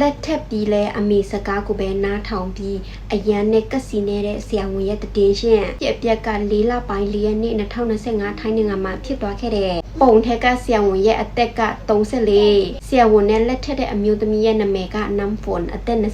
လက်ထက်ပြီးလဲအမေစကားကိုပဲနားထောင်ပြီးအရန်နဲ့ကက်စီနေတဲ့ဆရာဝန်ရဲ့တည်င်းရှင်းပြက်ပြက်က၄လပိုင်း၄ရက်နေ့2025ထိုင်းနိုင်ငံမှာဖြစ်သွားခဲ့တဲ့ပုံထက်ကဆရာဝန်ရဲ့အသက်က34ဆရာဝန်နဲ့လက်ထက်တဲ့အမျိုးသမီးရဲ့နာမည်ကနမ်ဖွန်အသက်26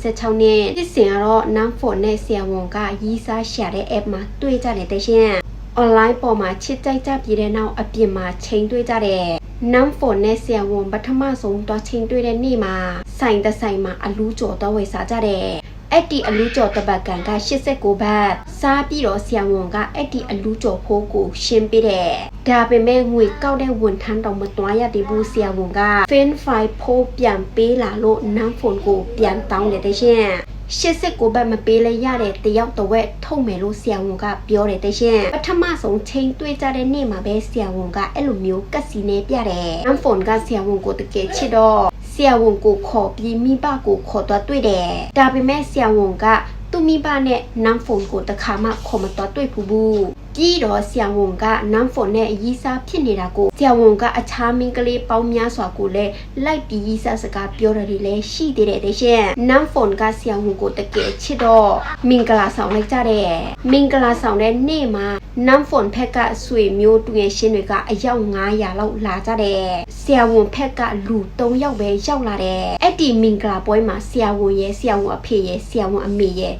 နှစ်ဖြစ်စဉ်ကတော့နမ်ဖွန်နဲ့ဆရာဝန်ကရီးစားရှာတဲ့ app မှာတွေ့ကြတယ်တဲ့ရှင်း online ပေါ်မှာချစ်ကြိုက်ကြပြီးတဲ့နောက်အပြင်မှာချိန်တွေ့ကြတဲ့နမ်ဖွန်နဲ့ဆရာဝန်ပထမဆုံးတော့ချိန်တွေ့တဲ့နေ့မှာဆိုင်တစ်ဆိုင်မှာအလူးကျော်တော့ဝယ်စားကြတယ်အဲ့ဒီအလူးကျော်တပတ်ကန်က89ဘတ်စားပြီးတော့ဆရာဝန်ကအဲ့ဒီအလူးကျော်ဖိုးကိုရှင်းပေးတယ်ဒါပေမဲ့ငွေကောက်တဲ့ဝန်ထမ်းတော်မတွားရသေးဘူးဆရာဝန်က fin file ဖိုးပြန်ပေးလာလို့နမ်ဖွန်ကိုပြန်တောင်းတယ်တဲ့ရှင် 89ဘတ်မပေးလဲရတဲ့တယောက်တစ်ဝက်ထုတ်မယ်လို့ဆရာဝန်ကပြောတယ်တဲ့ရှင်ပထမဆုံးချိန်တွေ့ကြတဲ့နေ့မှာပဲဆရာဝန်ကအဲ့လိုမျိုးကက်စီနေပြတယ်နမ်ဖွန်ကဆရာဝန်ကိုတကယ်ချစ်တော့ဆရာဝန်ကိုခေါ်ပြီးမိဘကိုခေါ်တော့တွေ့တယ်ဒါပေမဲ့ဆရာဝန်ကသူမိဘနဲ့နမ်ဖွန်ကိုတခါမှခေါ်မတော့တွေ့ဘူးဘူး ပြီးတော့ဆရာဝန်ကနမ်ဖွန်နဲ့အရီးစားဖြစ်နေတာကိုဆရာဝန်ကအခြားမင်းကလေးပေါင်းများစွာကိုလည်းလိုက်ပြီးရီးစားစကားပြောတယ်လည်းရှိသေးတယ်တဲ့ရှင်နမ်ဖွန်ကဆရာဝန်ကိုတကယ်ချစ်တော့မင်္ဂလာဆောင်လိုက်ကြတယ်မင်္ဂလာဆောင်တဲ့နေ့မှာနမ်ဖွန်ဖက်ကဆွေမျိုးတူငယ်ချင်းတွေကအယောက်900လောက်လာကြတယ်ဆရာဝန်ဖက်ကလူ3ယောက်ပဲရောက်လာတယ်အဲ့ဒီမင်္ဂလာပွဲမှာဆရာဝန်ရဲ့ဆရာဝန်အဖေရဲ့ဆရာဝန်အမေရဲ့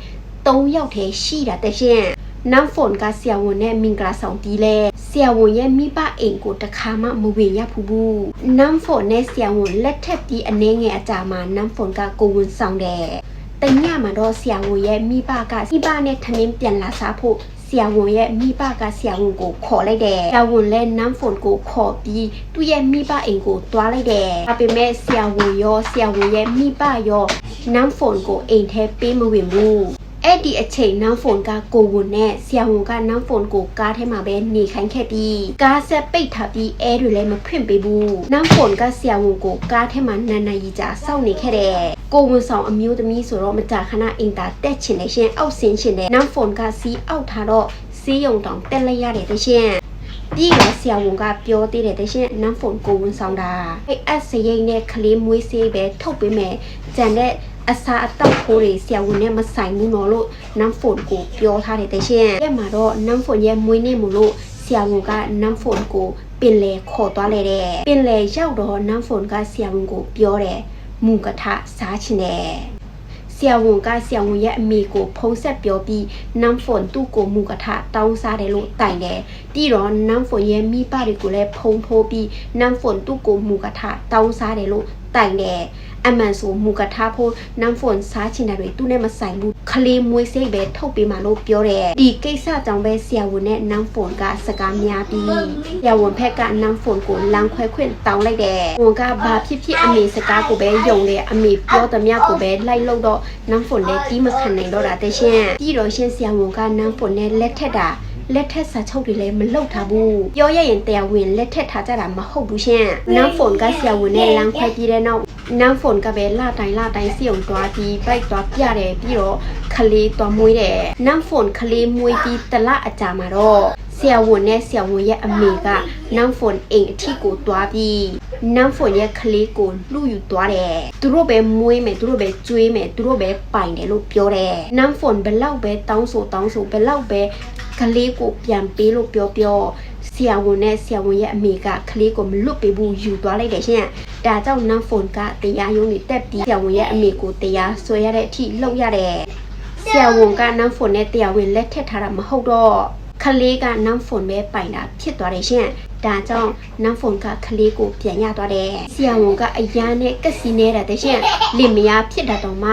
3ယောက်တည်းရှိတာတဲ့ရှင် နမ်ဖွန်ကဆရာဝန်နဲ့မင်္ဂလာဆောင်ပြီးလဲဆရာဝန်ရဲ့မိဘအိမ်ကိုတခါမှမဝင်ရဘူးဘူးနမ်ဖွန်နဲ့ဆရာဝန်လက်ထက်ပြီးအနေငယ်အကြာမှာနမ်ဖွန်ကကိုဝန်ဆောင်တယ်တညမှာတော့ဆရာဝန်ရဲ့မိဘကမိဘနဲ့ထမင်းပြန်လာစားဖို့ဆရာဝန်ရဲ့မိဘကဆရာဝန်ကိုခေါ်လိုက်တယ်။ဆရာဝန်လည်းနမ်ဖွန်ကိုခေါ်ပြီးသူ့ရဲ့မိဘအိမ်ကိုတွားလိုက်တယ်။ဒါပေမဲ့ဆရာဝန်ရောဆရာဝန်ရဲ့မိဘရောနမ်ဖွန်ကိုအိမ်ထဲပေးမဝင်ဘူး။ အဲ့ဒီအချိန်နမ်ဖွန်ကကိုဝန်နဲ့ဆရာဝန်ကနမ်ဖွန်ကိုကားထဲမှာပဲနေခိုင်းခဲ့ပြီးကားဆက်ပိတ်ထားပြီးအဲတွေလည်းမဖွင့်ပေးဘူးနမ်ဖွန်ကဆရာဝန်ကိုကားထဲမှာနန်နရီကြာစောင့်နေခဲ့တယ်ကိုဝန်ဆောင်အမျိုးသမီးဆိုတော့မကြာခဏအင်တာတက်ချင်တယ်ရှင်အောက်ဆင်းချင်တယ်နမ်ဖွန်ကစီးအောက်ထားတော့စီးယုံတောင်တက်လိုက်ရတယ်တရှင်ပြီးတော့ဆရာဝန်ကပြောသေးတယ်တရှင်နမ်ဖွန်ကိုဝန်ဆောင်တာအဲ့အစရိတ်နဲ့ကလေးမွေးဆေးပဲထုတ်ပေးမယ်ကြံတဲ့ အစာအတောက်ခိုးတွေဆရာဝန်နဲ့မဆိုင်ဘူးနော်လို့နမ်ဖွန်ကိုပြောထားတယ်တရှင်အဲ့မှာတော့နမ်ဖွန်ရဲ့မွေးနေ့မို့လို့ဆရာဝန်ကနမ်ဖွန်ကိုပင်လေခေါ်သွားလေတဲ့ပင်လေရောက်တော့နမ်ဖွန်ကဆရာဝန်ကိုပြောတယ်မူကထစားချင်တယ် ဆရာဝန်ကဆရာဝန်ရဲ့အမေကိုဖုံးဆက်ပြောပြီးနမ်ဖွန်သူ့ကိုမူကထတောင်းစားတယ်လို့တိုင်တယ်ပြီးတော့နမ်ဖွန်ရဲ့မိဘတွေကိုလည်းဖုံးထိုးပြီးနမ်ဖွန်သူ့ကိုမူကထတောင်းစားတယ်လို့တိုင်တယ်အမှန်ဆိုမူကထားဖို့နမ်ဖွန်စားချင်တာတွေသူနဲ့မဆိုင်ဘူး ခလေးမွေးစိတ်ပဲထုတ်ပေးမှလို့ပြောတယ်ဒီကိစ္စကြောင့်ပဲဆရာဝန်နဲ့နမ်ဖွန်ကစကားများပြီးဆရာဝန်ဖက်ကနမ်ဖွန်ကိုလမ်းခွဲခွင့်တောင်းလိုက်တယ်ဝန်ကဘာဖြစ်ဖြစ်အမေစကားကိုပဲယုံတယ်အမေပြောသမျှကိုပဲလိုက်လို့တော့နမ်ဖွန်လည်းတီးမခံနိုင်တော့တာတရှင်ပြီးတော့ရှင်ဆရာဝန်ကနမ်ဖွန်နဲ့လက်ထက်တာလက်ထက်စာချုပ်တွေလည်းမလုပ်ထားဘူးပြောရရင်တရားဝင်လက်ထက်ထားကြတာမဟုတ်ဘူးရှင်နမ်ဖွန်ကဆရာဝန်နဲ့လမ်းခွဲပြီးတဲ့နောက် နမ်ဖွန်ကပဲလာတိုင်းလာတိုင်းစီအောင်တွားပြီးဘိုက်တွားပြတယ်ပြီးတော့ခလေးတွားမွေးတယ်နမ်ဖွန်ခလေးမွေးပြီးတလအကြာမှာတော့ဆရာဝန်နဲ့ဆရာဝန်ရဲ့အမေကနမ်ဖွန်အိမ်အထိကိုတွားပြီးနမ်ဖွန်ရဲ့ခလေးကိုလူယူသွားတယ်သူတို့ပဲမွေးမယ်သူတို့ပဲကျွေးမယ်သူတို့ပဲပိုင်တယ်လို့ပြောတယ်နမ်ဖွန်ဘလောက်ပဲတောင်းဆိုတောင်းဆိုဘလောက်ပဲကလေးကိုပြန်ပေးလို့ပြောပြောဆရာဝန်နဲ့ဆရာဝန်ရဲ့အမေကကလေးကိုမလွတ်ပေးဘူးယူသွားလိုက်တယ်ရှင် ဒါကြောင့်နမ်ဖွန်ကတရားရုံးနေတက်ပြီးဆရာဝန်ရဲ့အမေကိုတရားဆွဲရတဲ့အထိလှုပ်ရတယ်ဆရာဝန်ကနမ်ဖွန်နဲ့တရားဝင်လက်ထက်ထားတာမဟုတ်တော့ခလေးကနမ်ဖွန်ပဲပိုင်တာဖြစ်သွားတယ်ရှင်ဒါကြောင့်နမ်ဖွန်ကခလေးကိုပြန်ရသွားတယ်ဆရာဝန်ကအရန်နဲ့ကက်စီနေတာတဲ့ရှင်လင်မယားဖြစ်တာတော့မှ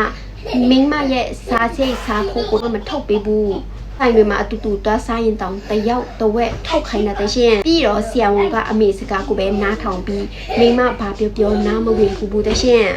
မိန်းမရဲ့စားစိတ်စားဖို့ကိုတော့မထုတ်ပေးဘူး ဆိုင်တွေမှာအတူတူသွားစားရင်တောင်တယောက်တစ်ဝက်ထောက်ခိုင်းတာတရှင်ပြီးတော့ဆရာဝန်ကအမေစကားကိုပဲနားထောင်ပြီးမိမဘာပြောပြောနားမဝင်ဘူးဘူးတရှင်